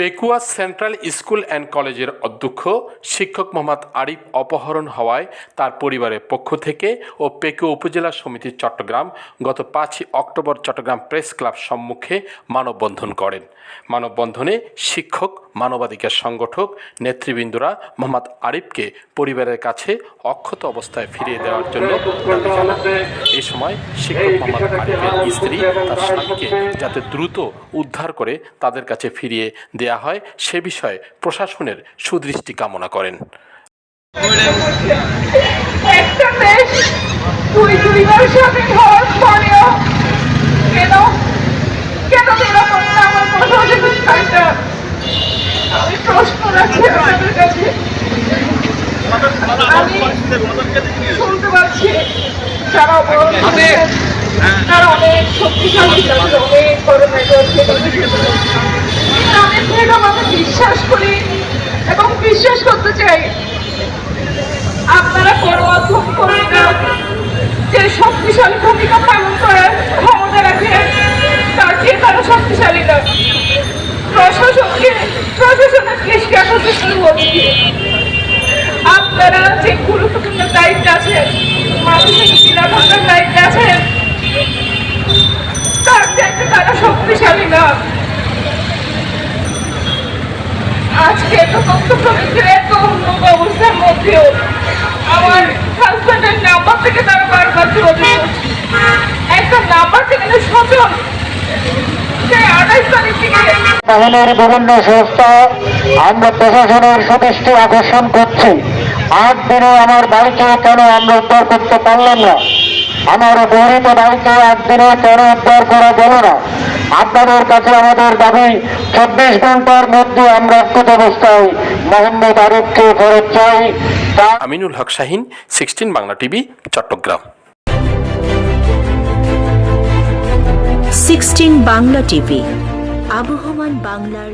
Pekua central school and কলেজের অধ্যক্ষ শিক্ষক মোহাম্মদ আরিফ অপহরণ হওয়ায় তার পরিবারের পক্ষ থেকে ও পেকুয়া উপজেলা সমিতি চট্টগ্রাম গত পাঁচই অক্টোবর চট্টগ্রাম প্রেস ক্লাব সম্মুখে মানববন্ধন করেন। মানববন্ধনে শিক্ষক মানবাধিকার সংগঠক নেতৃবৃন্দরা মোহাম্মদ আরিফকে পরিবারের কাছে অক্ষত অবস্থায় ফিরিয়ে দেওয়ার জন্য এই সময় শিক্ষক মোহাম্মদ আরিফের স্ত্রী তার স্বামীকে যাতে দ্রুত উদ্ধার করে তাদের কাছে ফিরিয়ে দেয়া হয়, সে বিষয়ে প্রশাসনের সুদৃষ্টি কামনা করেন। একটা দুই দুইবার স্বাধীন হওয়ার কেন নিরাপত্তা আমার প্রশাসনের কাছে আমি প্রশ্ন বিশ্বাস করি এবং বিশ্বাস করতে চাই আপনারা গণমাধ্যম কর্মীরা যে শক্তিশালী ভূমিকা পালন করার ক্ষমতা রাখে তার চেয়ে তারা শক্তিশালী না প্রশাসনকে আপনারা যে গুরুত্বপূর্ণ দায়িত্ব আছেন মানুষের নিরাপত্তার দায়িত্ব আছেন, তার দায়িত্ব তারা শক্তিশালী না। আজকে তো তথ্য প্রযুক্তির এত উন্নত অবস্থার মধ্যেও আমার হাজব্যান্ডের নাম্বার থেকে তারা বারবার যোগাযোগ করছে একটা নাম্বার থেকে যে সচল সে আঠাইশ তারিখ থেকে বাহিনীর বিভিন্ন সংস্থা আমরা প্রশাসনের সুদৃষ্টি আকর্ষণ করছি। আট দিনে আমার বাড়িকে কেন আমরা উদ্ধার করতে পারলাম না? আমার গরিব বাড়িকে আট দিনে কেন উদ্ধার করা গেল না? আপনাদের কাছে আমাদের দাবি চব্বিশ ঘণ্টার মধ্যে আমরা অক্ষত অবস্থায় মোহাম্মদ আরিফকে ফেরত চাই। Aminul Haque Shahin sixteen Bangla TV Chattogram. Sixteen Bangla TV. আবহমান বাংলার